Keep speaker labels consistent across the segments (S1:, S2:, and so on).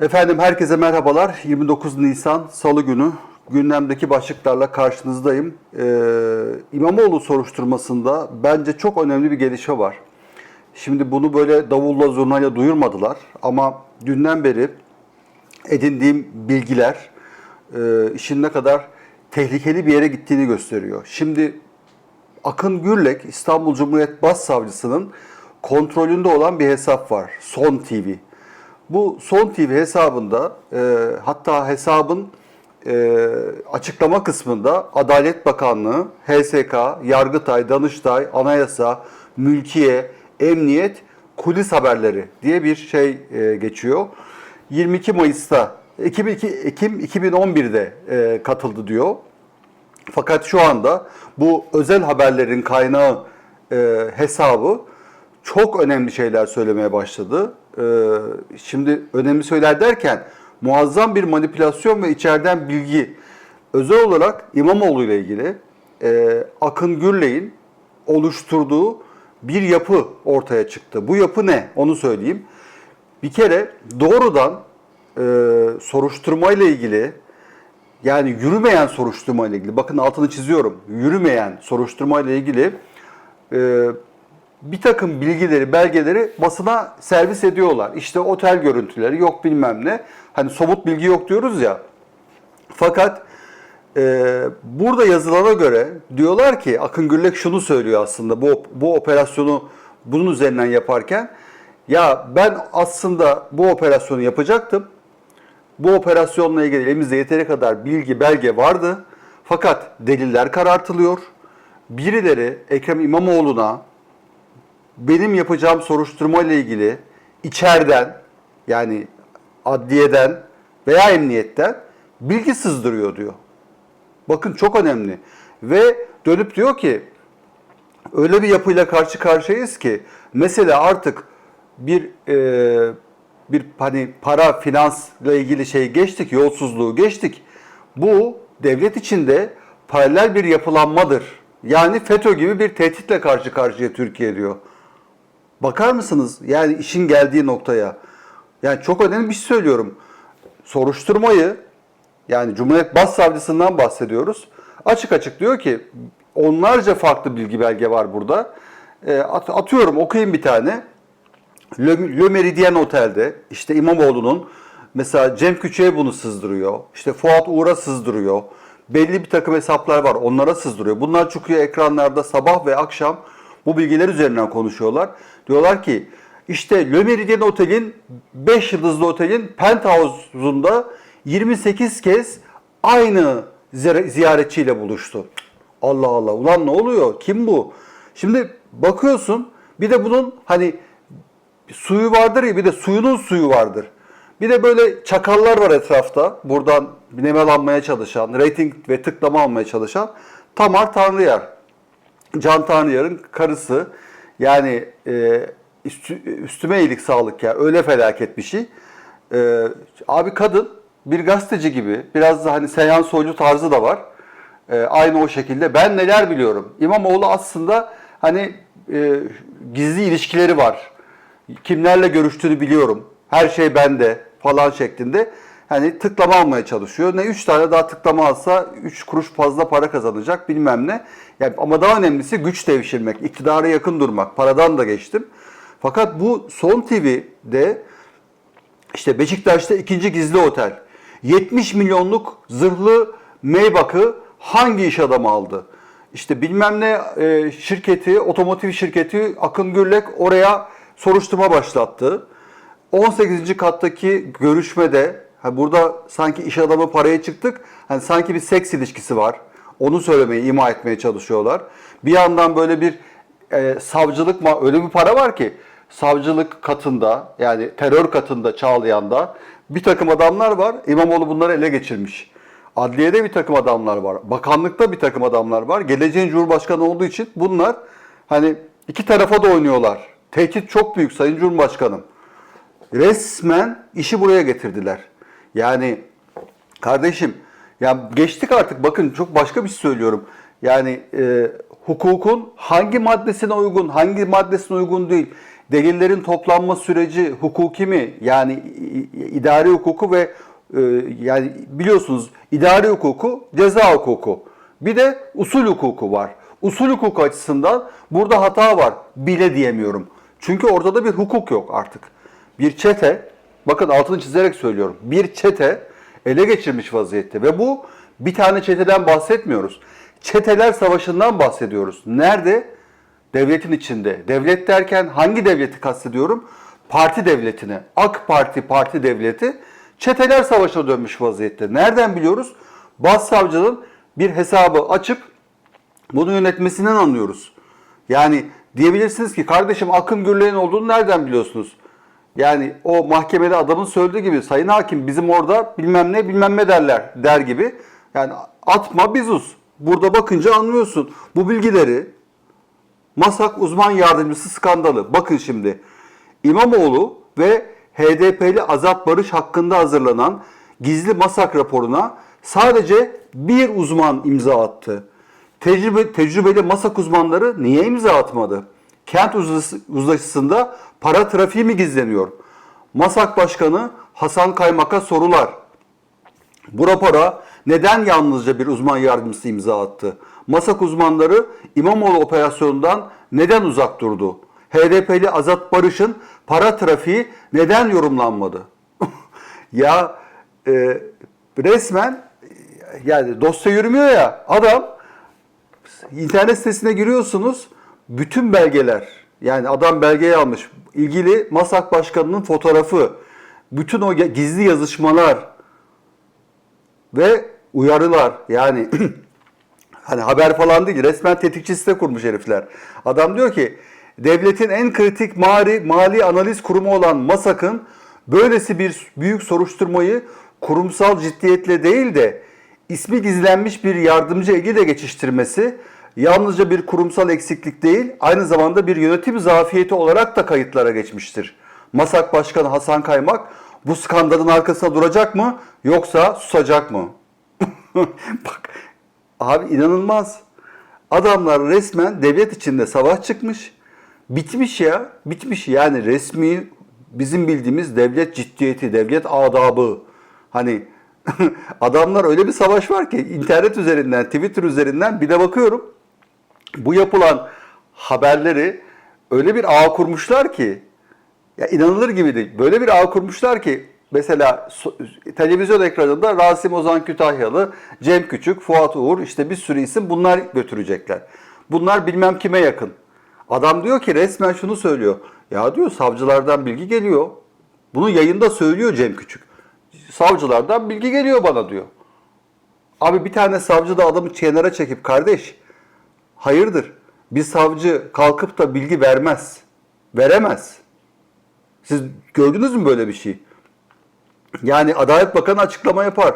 S1: Efendim herkese merhabalar. 29 Nisan Salı günü gündemdeki başlıklarla karşınızdayım. Ee, İmamoğlu soruşturmasında bence çok önemli bir gelişme var. Şimdi bunu böyle davulla zurnayla duyurmadılar ama dünden beri edindiğim bilgiler e, işin ne kadar tehlikeli bir yere gittiğini gösteriyor. Şimdi Akın Gürlek İstanbul Cumhuriyet Başsavcısının kontrolünde olan bir hesap var. Son TV. Bu Son TV hesabında e, hatta hesabın e, açıklama kısmında Adalet Bakanlığı, HSK, Yargıtay, Danıştay, Anayasa, Mülkiye, Emniyet, kulis haberleri diye bir şey e, geçiyor. 22 Mayıs'ta Ekim, Ekim 2011'de e, katıldı diyor. Fakat şu anda bu özel haberlerin kaynağı e, hesabı çok önemli şeyler söylemeye başladı. E, şimdi önemli söyler derken muazzam bir manipülasyon ve içeriden bilgi. Özel olarak İmamoğlu ile ilgili e, Akın Gürley'in oluşturduğu bir yapı ortaya çıktı. Bu yapı ne? Onu söyleyeyim. Bir kere doğrudan e, soruşturma ile ilgili yani yürümeyen soruşturma ile ilgili, bakın altını çiziyorum, yürümeyen soruşturma ile ilgili e, bir takım bilgileri, belgeleri basına servis ediyorlar. İşte otel görüntüleri yok bilmem ne. Hani somut bilgi yok diyoruz ya. Fakat e, burada yazılana göre diyorlar ki Akın Gürlek şunu söylüyor aslında bu, bu operasyonu bunun üzerinden yaparken ya ben aslında bu operasyonu yapacaktım. Bu operasyonla ilgili elimizde yeteri kadar bilgi, belge vardı. Fakat deliller karartılıyor. Birileri Ekrem İmamoğlu'na benim yapacağım soruşturma ile ilgili içeriden yani adliyeden veya emniyetten bilgi sızdırıyor diyor. Bakın çok önemli. Ve dönüp diyor ki öyle bir yapıyla karşı karşıyayız ki mesela artık bir e, bir hani para finansla ilgili şey geçtik, yolsuzluğu geçtik. Bu devlet içinde paralel bir yapılanmadır. Yani FETÖ gibi bir tehditle karşı karşıya Türkiye diyor. Bakar mısınız? Yani işin geldiği noktaya. Yani çok önemli bir şey söylüyorum. Soruşturmayı yani Cumhuriyet Başsavcısından bahsediyoruz. Açık açık diyor ki onlarca farklı bilgi belge var burada. E, at- atıyorum okuyayım bir tane. Le, Le Meridien Otel'de işte İmamoğlu'nun mesela Cem Küçük'e bunu sızdırıyor. İşte Fuat Uğur'a sızdırıyor. Belli bir takım hesaplar var onlara sızdırıyor. Bunlar çıkıyor ekranlarda sabah ve akşam bu bilgiler üzerinden konuşuyorlar. Diyorlar ki işte Le Meridien Otel'in 5 yıldızlı otelin penthouse'unda 28 kez aynı ziyare- ziyaretçiyle buluştu. Allah Allah ulan ne oluyor? Kim bu? Şimdi bakıyorsun bir de bunun hani suyu vardır ya bir de suyunun suyu vardır. Bir de böyle çakallar var etrafta. Buradan nemalanmaya çalışan, reyting ve tıklama almaya çalışan Tamar Tanrıyer. Can Tanrıyar'ın karısı. Yani e, üstü, üstüme iyilik sağlık ya. Öyle felaket bir şey. E, abi kadın bir gazeteci gibi biraz da hani Seyhan Soylu tarzı da var. E, aynı o şekilde. Ben neler biliyorum. İmamoğlu aslında hani e, gizli ilişkileri var kimlerle görüştüğünü biliyorum. Her şey bende falan şeklinde. Hani tıklama almaya çalışıyor. Ne 3 tane daha tıklama alsa 3 kuruş fazla para kazanacak bilmem ne. Yani ama daha önemlisi güç devşirmek, iktidara yakın durmak. Paradan da geçtim. Fakat bu Son TV'de işte Beşiktaş'ta ikinci gizli otel. 70 milyonluk zırhlı Maybach'ı hangi iş adamı aldı? İşte bilmem ne e, şirketi, otomotiv şirketi Akın Gürlek oraya soruşturma başlattı. 18. kattaki görüşmede ha burada sanki iş adamı paraya çıktık. Hani sanki bir seks ilişkisi var. Onu söylemeyi, ima etmeye çalışıyorlar. Bir yandan böyle bir e, savcılık mı öyle bir para var ki savcılık katında yani terör katında Çağlayan'da bir takım adamlar var. İmamoğlu bunları ele geçirmiş. Adliyede bir takım adamlar var. Bakanlıkta bir takım adamlar var. Geleceğin Cumhurbaşkanı olduğu için bunlar hani iki tarafa da oynuyorlar. Tehdit çok büyük Sayın Cumhurbaşkanım. Resmen işi buraya getirdiler. Yani kardeşim ya geçtik artık bakın çok başka bir şey söylüyorum. Yani e, hukukun hangi maddesine uygun, hangi maddesine uygun değil. delillerin toplanma süreci hukuki mi? Yani idari hukuku ve e, yani biliyorsunuz idari hukuku, ceza hukuku. Bir de usul hukuku var. Usul hukuku açısından burada hata var. Bile diyemiyorum. Çünkü orada da bir hukuk yok artık. Bir çete, bakın altını çizerek söylüyorum. Bir çete ele geçirmiş vaziyette ve bu bir tane çeteden bahsetmiyoruz. Çeteler savaşından bahsediyoruz. Nerede? Devletin içinde. Devlet derken hangi devleti kastediyorum? Parti devletini. AK Parti parti devleti çeteler savaşına dönmüş vaziyette. Nereden biliyoruz? Başsavcının bir hesabı açıp bunu yönetmesinden anlıyoruz. Yani diyebilirsiniz ki kardeşim Akın Gürley'in olduğunu nereden biliyorsunuz? Yani o mahkemede adamın söylediği gibi sayın hakim bizim orada bilmem ne bilmem ne derler der gibi. Yani atma bizus. Burada bakınca anlıyorsun. Bu bilgileri Masak uzman yardımcısı skandalı. Bakın şimdi. İmamoğlu ve HDP'li Azat Barış hakkında hazırlanan gizli Masak raporuna sadece bir uzman imza attı. Tecrübe, tecrübeli Masak uzmanları niye imza atmadı? Kent uzlaşı- uzlaşısında para trafiği mi gizleniyor? Masak Başkanı Hasan Kaymak'a sorular. Bu rapora neden yalnızca bir uzman yardımcısı imza attı? Masak uzmanları İmamoğlu operasyonundan neden uzak durdu? HDP'li Azat Barış'ın para trafiği neden yorumlanmadı? ya e, resmen yani dosya yürümüyor ya adam internet sitesine giriyorsunuz bütün belgeler yani adam belgeyi almış ilgili Masak Başkanı'nın fotoğrafı bütün o gizli yazışmalar ve uyarılar yani hani haber falan değil resmen tetikçi site kurmuş herifler. Adam diyor ki devletin en kritik mali, mali analiz kurumu olan MASAK'ın böylesi bir büyük soruşturmayı kurumsal ciddiyetle değil de ismi gizlenmiş bir yardımcı eliyle geçiştirmesi yalnızca bir kurumsal eksiklik değil aynı zamanda bir yönetim zafiyeti olarak da kayıtlara geçmiştir. MASAK Başkanı Hasan Kaymak bu skandalın arkasında duracak mı yoksa susacak mı? Bak abi inanılmaz. Adamlar resmen devlet içinde savaş çıkmış. Bitmiş ya. Bitmiş yani resmi bizim bildiğimiz devlet ciddiyeti, devlet adabı. Hani adamlar öyle bir savaş var ki internet üzerinden, Twitter üzerinden bir de bakıyorum. Bu yapılan haberleri öyle bir ağ kurmuşlar ki ya inanılır gibi değil. Böyle bir ağ kurmuşlar ki mesela televizyon ekranında Rasim Ozan Kütahyalı, Cem Küçük, Fuat Uğur işte bir sürü isim bunlar götürecekler. Bunlar bilmem kime yakın. Adam diyor ki resmen şunu söylüyor. Ya diyor savcılardan bilgi geliyor. Bunu yayında söylüyor Cem Küçük. Savcılardan bilgi geliyor bana diyor. Abi bir tane savcı da adamı kenara çekip kardeş hayırdır bir savcı kalkıp da bilgi vermez. Veremez. Siz gördünüz mü böyle bir şey? Yani Adalet Bakanı açıklama yapar.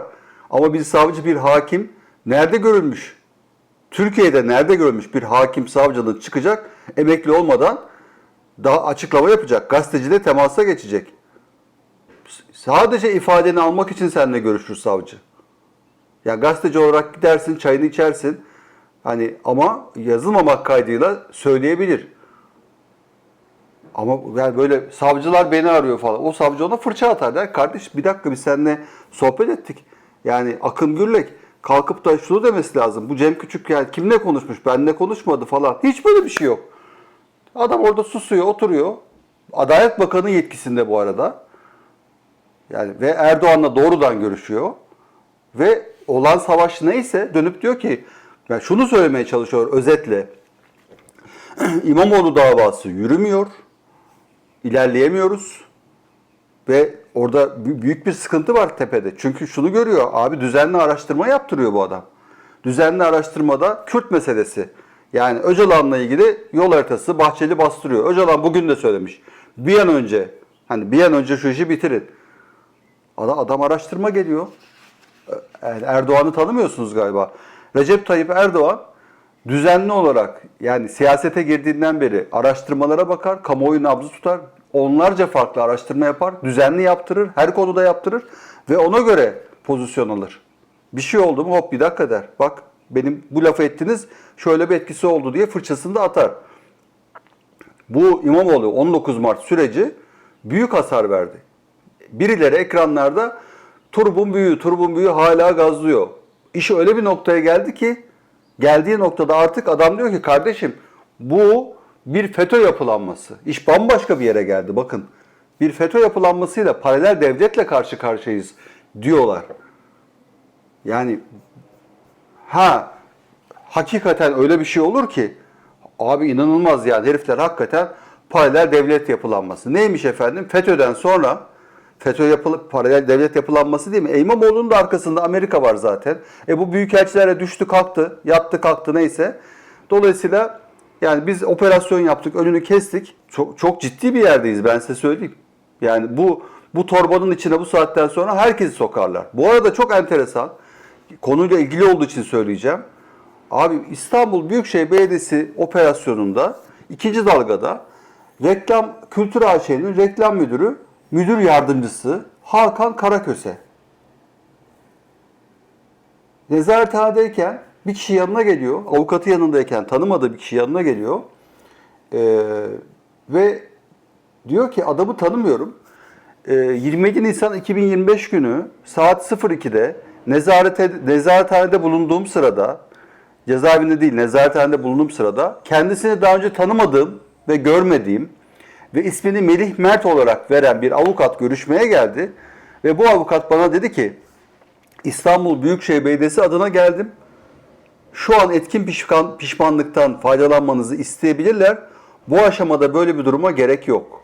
S1: Ama bir savcı, bir hakim nerede görülmüş? Türkiye'de nerede görülmüş bir hakim savcının çıkacak emekli olmadan daha açıklama yapacak. Gazeteciyle temasa geçecek. Sadece ifadeni almak için seninle görüşür savcı. Ya gazeteci olarak gidersin, çayını içersin. Hani ama yazılmamak kaydıyla söyleyebilir. Ama yani böyle savcılar beni arıyor falan. O savcı ona fırça atar der. Kardeş bir dakika biz seninle sohbet ettik. Yani Akın Gürlek kalkıp da şunu demesi lazım. Bu Cem Küçük yani kimle konuşmuş benle konuşmadı falan. Hiç böyle bir şey yok. Adam orada susuyor oturuyor. Adalet Bakanı yetkisinde bu arada. Yani ve Erdoğan'la doğrudan görüşüyor. Ve olan savaş neyse dönüp diyor ki yani şunu söylemeye çalışıyor özetle. İmamoğlu davası yürümüyor. İlerleyemiyoruz. Ve orada bü- büyük bir sıkıntı var tepede. Çünkü şunu görüyor. Abi düzenli araştırma yaptırıyor bu adam. Düzenli araştırmada Kürt meselesi. Yani Öcalan'la ilgili yol haritası Bahçeli bastırıyor. Öcalan bugün de söylemiş. Bir an önce hani bir an önce şu işi bitirin. Adam, araştırma geliyor. Yani Erdoğan'ı tanımıyorsunuz galiba. Recep Tayyip Erdoğan düzenli olarak yani siyasete girdiğinden beri araştırmalara bakar, kamuoyu nabzı tutar, onlarca farklı araştırma yapar, düzenli yaptırır, her konuda yaptırır ve ona göre pozisyon alır. Bir şey oldu mu hop bir dakika der. Bak benim bu lafı ettiniz şöyle bir etkisi oldu diye fırçasını da atar. Bu İmamoğlu 19 Mart süreci büyük hasar verdi. Birileri ekranlarda turbun büyüğü, turbun büyüğü hala gazlıyor. İş öyle bir noktaya geldi ki geldiği noktada artık adam diyor ki kardeşim bu bir FETÖ yapılanması. İş bambaşka bir yere geldi bakın. Bir FETÖ yapılanmasıyla paralel devletle karşı karşıyayız diyorlar. Yani ha hakikaten öyle bir şey olur ki abi inanılmaz yani herifler hakikaten paralel devlet yapılanması. Neymiş efendim? FETÖ'den sonra FETÖ yapılı, paralel devlet yapılanması değil mi? E, İmamoğlu'nun da arkasında Amerika var zaten. E bu büyükelçilere düştü kalktı, yattı kalktı neyse. Dolayısıyla yani biz operasyon yaptık, önünü kestik. Çok, çok ciddi bir yerdeyiz ben size söyleyeyim. Yani bu bu torbanın içine bu saatten sonra herkesi sokarlar. Bu arada çok enteresan. Konuyla ilgili olduğu için söyleyeceğim. Abi İstanbul Büyükşehir Belediyesi operasyonunda ikinci dalgada reklam kültür AŞ'nin reklam müdürü, müdür yardımcısı Hakan Karaköse. Nezarethanedeyken bir kişi yanına geliyor, avukatı yanındayken tanımadığı bir kişi yanına geliyor Ee, ve diyor ki adamı tanımıyorum. Ee, 27 Nisan 2025 günü saat 02'de nezarete, nezarethanede bulunduğum sırada, cezaevinde değil nezarethanede bulunduğum sırada kendisini daha önce tanımadığım ve görmediğim ve ismini Melih Mert olarak veren bir avukat görüşmeye geldi. Ve bu avukat bana dedi ki İstanbul Büyükşehir Belediyesi adına geldim. Şu an etkin pişman, pişmanlıktan faydalanmanızı isteyebilirler. Bu aşamada böyle bir duruma gerek yok.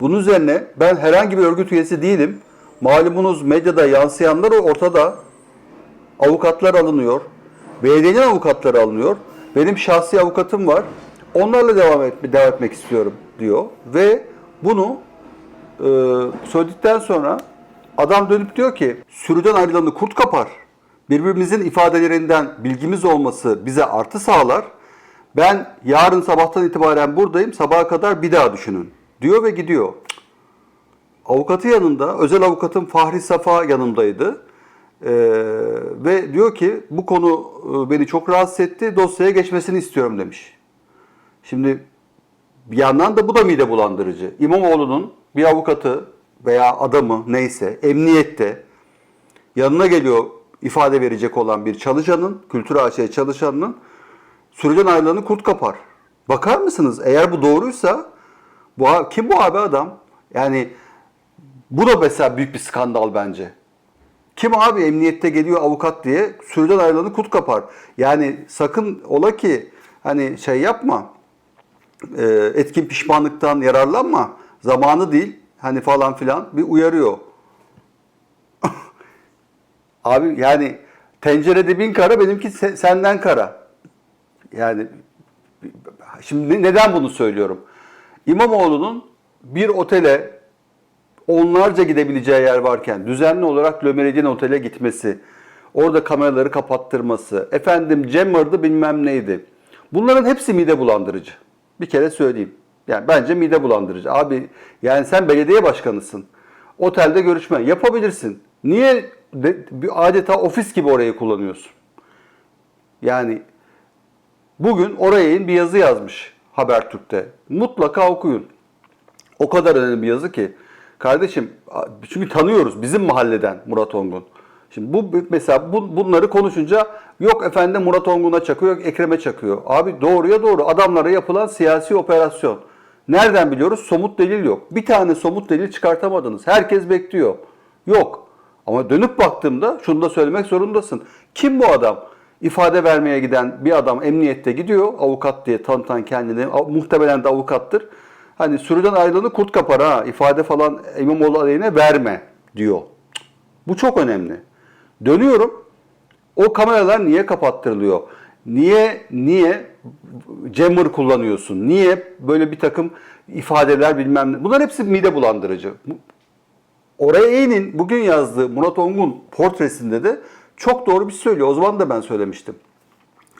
S1: Bunun üzerine ben herhangi bir örgüt üyesi değilim. Malumunuz medyada yansıyanlar ortada. Avukatlar alınıyor. Belediyenin avukatları alınıyor. Benim şahsi avukatım var. Onlarla devam, et, devam etmek istiyorum diyor. Ve bunu e, söyledikten sonra adam dönüp diyor ki sürüden ayrılanı kurt kapar. Birbirimizin ifadelerinden bilgimiz olması bize artı sağlar. Ben yarın sabahtan itibaren buradayım. Sabaha kadar bir daha düşünün. Diyor ve gidiyor. Avukatı yanında, özel avukatım Fahri Safa yanımdaydı. Ee, ve diyor ki bu konu e, beni çok rahatsız etti. Dosyaya geçmesini istiyorum demiş. Şimdi bir yandan da bu da mide bulandırıcı. İmamoğlu'nun bir avukatı veya adamı neyse emniyette yanına geliyor ifade verecek olan bir çalışanın, kültür AŞ çalışanının sürüden ayrılanı kurt kapar. Bakar mısınız? Eğer bu doğruysa bu kim bu abi adam? Yani bu da mesela büyük bir skandal bence. Kim abi emniyette geliyor avukat diye sürüden ayrılanı kurt kapar. Yani sakın ola ki hani şey yapma e, etkin pişmanlıktan yararlanma. Zamanı değil hani falan filan bir uyarıyor. Abi yani tencerede bin kara benimki se- senden kara. Yani şimdi neden bunu söylüyorum? İmamoğlu'nun bir otele onlarca gidebileceği yer varken düzenli olarak Le Otel'e gitmesi, orada kameraları kapattırması, efendim Cemmer'dı bilmem neydi. Bunların hepsi mide bulandırıcı. Bir kere söyleyeyim. Yani bence mide bulandırıcı. Abi yani sen belediye başkanısın. Otelde görüşme yapabilirsin. Niye de, bir adeta ofis gibi orayı kullanıyorsun? Yani bugün oraya bir yazı yazmış Habertürk'te. Mutlaka okuyun. O kadar önemli bir yazı ki. Kardeşim çünkü tanıyoruz bizim mahalleden Murat Ongun. Şimdi bu mesela bu, bunları konuşunca yok efendim Murat Ongun'a çakıyor, yok Ekrem'e çakıyor. Abi doğruya doğru adamlara yapılan siyasi operasyon. Nereden biliyoruz? Somut delil yok. Bir tane somut delil çıkartamadınız. Herkes bekliyor. Yok. Ama dönüp baktığımda şunu da söylemek zorundasın. Kim bu adam? İfade vermeye giden bir adam emniyette gidiyor. Avukat diye tanıtan kendini. Muhtemelen de avukattır. Hani sürüden ayrılanı kurt kapar ha. ifade falan İmamoğlu aleyhine verme diyor. Bu çok önemli. Dönüyorum. O kameralar niye kapattırılıyor? Niye niye jammer kullanıyorsun? Niye böyle bir takım ifadeler bilmem ne? Bunlar hepsi mide bulandırıcı. Oraya inin bugün yazdığı Murat Ongun portresinde de çok doğru bir şey söylüyor. O zaman da ben söylemiştim.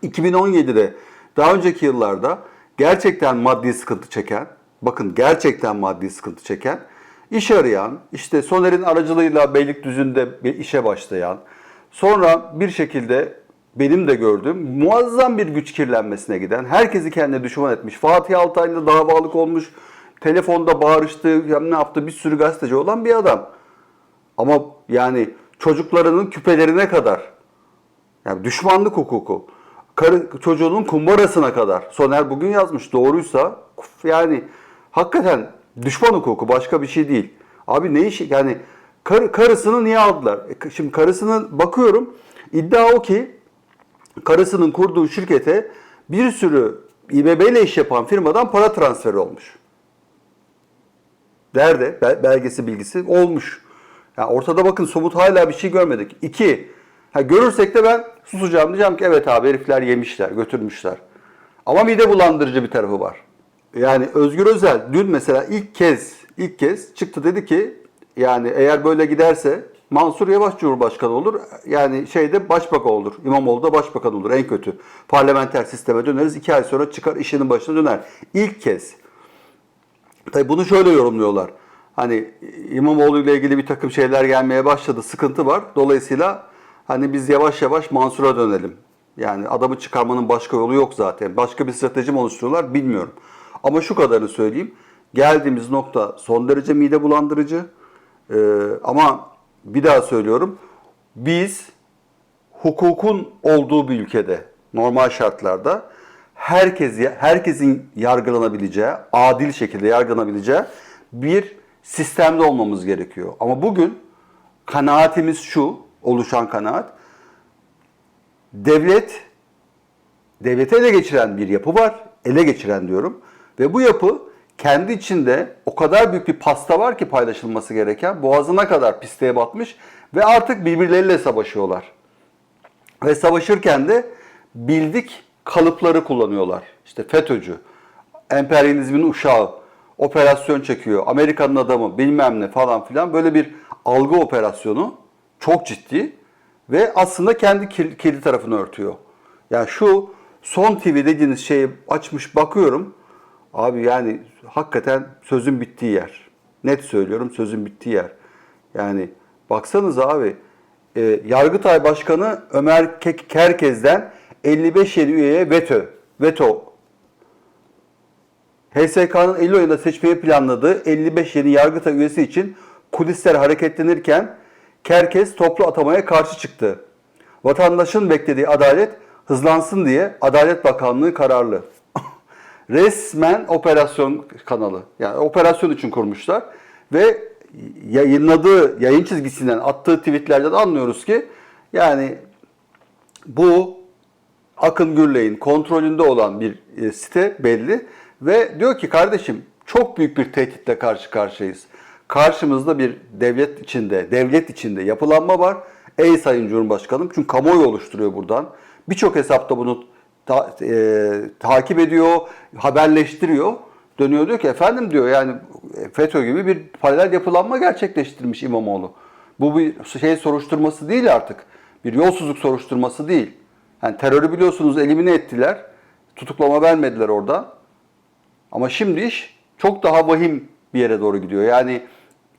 S1: 2017'de daha önceki yıllarda gerçekten maddi sıkıntı çeken, bakın gerçekten maddi sıkıntı çeken, iş arayan, işte Soner'in aracılığıyla Beylikdüzü'nde bir işe başlayan, sonra bir şekilde benim de gördüğüm muazzam bir güç kirlenmesine giden, herkesi kendine düşman etmiş, Fatih Altaylı'yla davalık olmuş, telefonda bağırıştı, ya ne yaptı bir sürü gazeteci olan bir adam. Ama yani çocuklarının küpelerine kadar, yani düşmanlık hukuku, karı, çocuğunun kumbarasına kadar, Soner bugün yazmış doğruysa, yani hakikaten düşman hukuku başka bir şey değil. Abi ne işi yani kar, karısını niye aldılar? E, Şimdi karısını bakıyorum iddia o ki karısının kurduğu şirkete bir sürü İBB ile iş yapan firmadan para transferi olmuş. Nerede? Bel- Belgesi bilgisi olmuş. Yani ortada bakın somut hala bir şey görmedik. İki, ha görürsek de ben susacağım diyeceğim ki evet abi herifler yemişler, götürmüşler. Ama mide bulandırıcı bir tarafı var. Yani Özgür Özel dün mesela ilk kez ilk kez çıktı dedi ki yani eğer böyle giderse Mansur Yavaş Cumhurbaşkanı olur. Yani şeyde başbakan olur. İmamoğlu da başbakan olur en kötü. Parlamenter sisteme döneriz. iki ay sonra çıkar işinin başına döner. İlk kez. Tabii bunu şöyle yorumluyorlar. Hani İmamoğlu ile ilgili bir takım şeyler gelmeye başladı. Sıkıntı var. Dolayısıyla hani biz yavaş yavaş Mansur'a dönelim. Yani adamı çıkarmanın başka yolu yok zaten. Başka bir strateji mi oluşturuyorlar bilmiyorum. Ama şu kadarını söyleyeyim. Geldiğimiz nokta son derece mide bulandırıcı. Ee, ama bir daha söylüyorum. Biz hukukun olduğu bir ülkede normal şartlarda herkes herkesin yargılanabileceği, adil şekilde yargılanabileceği bir sistemde olmamız gerekiyor. Ama bugün kanaatimiz şu, oluşan kanaat devlet devlete ele geçiren bir yapı var. Ele geçiren diyorum. Ve bu yapı kendi içinde o kadar büyük bir pasta var ki paylaşılması gereken. Boğazına kadar pisliğe batmış ve artık birbirleriyle savaşıyorlar. Ve savaşırken de bildik kalıpları kullanıyorlar. İşte FETÖ'cü, emperyalizmin uşağı, operasyon çekiyor, Amerika'nın adamı bilmem ne falan filan böyle bir algı operasyonu çok ciddi ve aslında kendi kir- kirli tarafını örtüyor. Yani şu son TV dediğiniz şeyi açmış bakıyorum. Abi yani hakikaten sözün bittiği yer. Net söylüyorum sözün bittiği yer. Yani baksanız abi e, Yargıtay Başkanı Ömer Ke- Kerkez'den 55 yeni üyeye veto, veto HSK'nın Eylül ayında seçmeyi planladığı 55 yeni Yargıtay üyesi için kulisler hareketlenirken Kerkez toplu atamaya karşı çıktı. Vatandaşın beklediği adalet hızlansın diye Adalet Bakanlığı kararlı. Resmen operasyon kanalı. Yani operasyon için kurmuşlar ve yayınladığı yayın çizgisinden attığı tweetlerden anlıyoruz ki yani bu Akın Gürley'in kontrolünde olan bir e, site belli ve diyor ki kardeşim çok büyük bir tehditle karşı karşıyayız. Karşımızda bir devlet içinde, devlet içinde yapılanma var. Ey Sayın Cumhurbaşkanım çünkü kamuoyu oluşturuyor buradan. Birçok hesapta bunu ta- e, takip ediyor, haberleştiriyor. Dönüyor diyor ki efendim diyor yani FETÖ gibi bir paralel yapılanma gerçekleştirmiş İmamoğlu. Bu bir şey soruşturması değil artık. Bir yolsuzluk soruşturması değil. Yani terörü biliyorsunuz elimine ettiler. Tutuklama vermediler orada. Ama şimdi iş çok daha vahim bir yere doğru gidiyor. Yani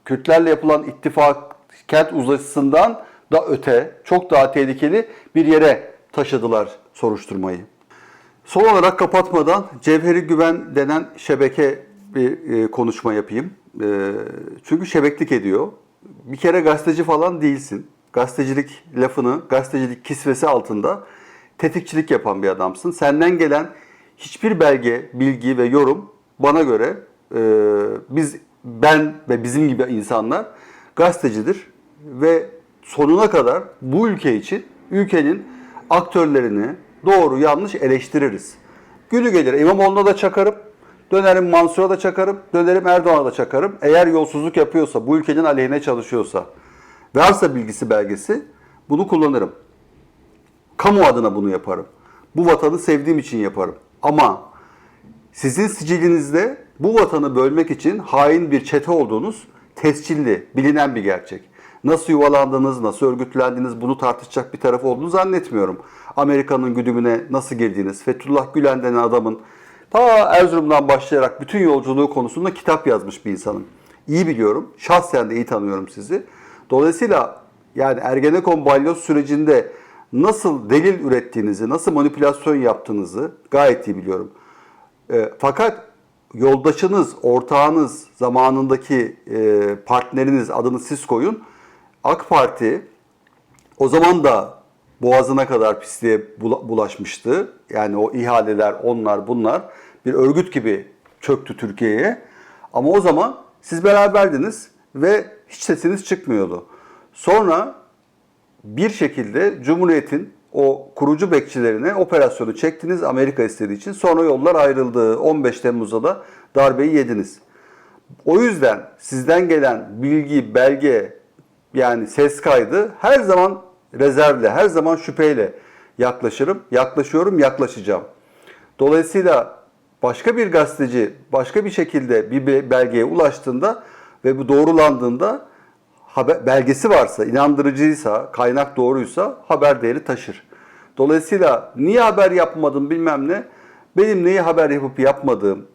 S1: Kürtlerle yapılan ittifak kent uzlaşısından da öte, çok daha tehlikeli bir yere taşıdılar soruşturmayı. Son olarak kapatmadan Cevheri Güven denen şebeke bir e, konuşma yapayım. E, çünkü şebeklik ediyor. Bir kere gazeteci falan değilsin. Gazetecilik lafını, gazetecilik kisvesi altında tetikçilik yapan bir adamsın. Senden gelen hiçbir belge, bilgi ve yorum bana göre e, biz, ben ve bizim gibi insanlar gazetecidir ve sonuna kadar bu ülke için ülkenin aktörlerini doğru yanlış eleştiririz. Günü gelir İmamoğlu'na da çakarım, dönerim Mansur'a da çakarım, dönerim Erdoğan'a da çakarım. Eğer yolsuzluk yapıyorsa, bu ülkenin aleyhine çalışıyorsa, varsa bilgisi belgesi bunu kullanırım. Kamu adına bunu yaparım. Bu vatanı sevdiğim için yaparım. Ama sizin sicilinizde bu vatanı bölmek için hain bir çete olduğunuz tescilli, bilinen bir gerçek. Nasıl yuvalandınız, nasıl örgütlendiniz bunu tartışacak bir taraf olduğunu zannetmiyorum. Amerika'nın güdümüne nasıl girdiğiniz, Fethullah Gülen denen adamın ta Erzurum'dan başlayarak bütün yolculuğu konusunda kitap yazmış bir insanım. İyi biliyorum, şahsen de iyi tanıyorum sizi. Dolayısıyla yani Ergenekon balyoz sürecinde nasıl delil ürettiğinizi, nasıl manipülasyon yaptığınızı gayet iyi biliyorum. E, fakat yoldaşınız, ortağınız, zamanındaki e, partneriniz adını siz koyun. AK Parti o zaman da boğazına kadar pisliğe bula- bulaşmıştı. Yani o ihaleler, onlar, bunlar bir örgüt gibi çöktü Türkiye'ye. Ama o zaman siz beraberdiniz ve hiç sesiniz çıkmıyordu. Sonra bir şekilde Cumhuriyet'in o kurucu bekçilerine operasyonu çektiniz Amerika istediği için. Sonra yollar ayrıldı. 15 Temmuz'da da darbeyi yediniz. O yüzden sizden gelen bilgi, belge yani ses kaydı her zaman rezervle, her zaman şüpheyle yaklaşırım, yaklaşıyorum, yaklaşacağım. Dolayısıyla başka bir gazeteci başka bir şekilde bir be- belgeye ulaştığında ve bu doğrulandığında haber, belgesi varsa, inandırıcıysa, kaynak doğruysa haber değeri taşır. Dolayısıyla niye haber yapmadım bilmem ne, benim neyi haber yapıp yapmadığım,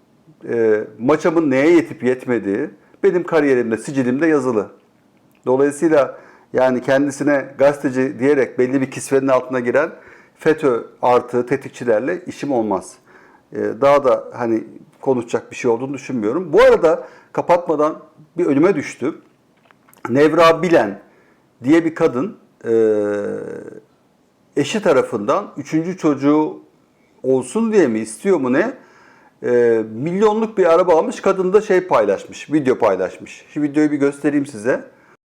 S1: e, maçamın neye yetip yetmediği benim kariyerimde, sicilimde yazılı. Dolayısıyla yani kendisine gazeteci diyerek belli bir kisvenin altına giren FETÖ artı tetikçilerle işim olmaz. Ee, Daha da hani konuşacak bir şey olduğunu düşünmüyorum. Bu arada kapatmadan bir önüme düştü. Nevra Bilen diye bir kadın e, eşi tarafından üçüncü çocuğu olsun diye mi istiyor mu ne? E, milyonluk bir araba almış. Kadın da şey paylaşmış, video paylaşmış. Şu videoyu bir göstereyim size.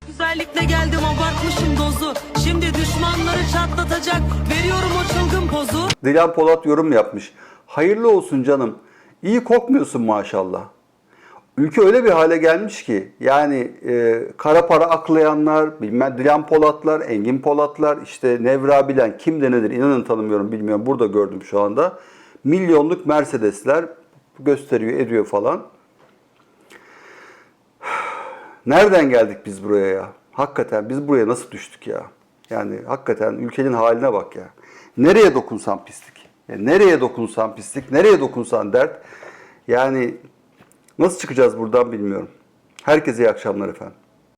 S2: Güzellikle geldim abartmışım dozu Şimdi düşmanları çatlatacak Veriyorum o çılgın pozu
S1: Dilan Polat yorum yapmış. Hayırlı olsun canım. İyi kokmuyorsun maşallah. Ülke öyle bir hale gelmiş ki yani e, kara para aklayanlar, bilmem Dilan Polatlar, Engin Polatlar, işte Nevra Bilen kim de nedir inanın tanımıyorum bilmiyorum. Burada gördüm şu anda. Milyonluk Mercedesler gösteriyor ediyor falan. Nereden geldik biz buraya ya? Hakikaten biz buraya nasıl düştük ya? Yani hakikaten ülkenin haline bak ya. Nereye dokunsan pislik. Ya nereye dokunsan pislik, nereye dokunsan dert. Yani nasıl çıkacağız buradan bilmiyorum. Herkese iyi akşamlar efendim.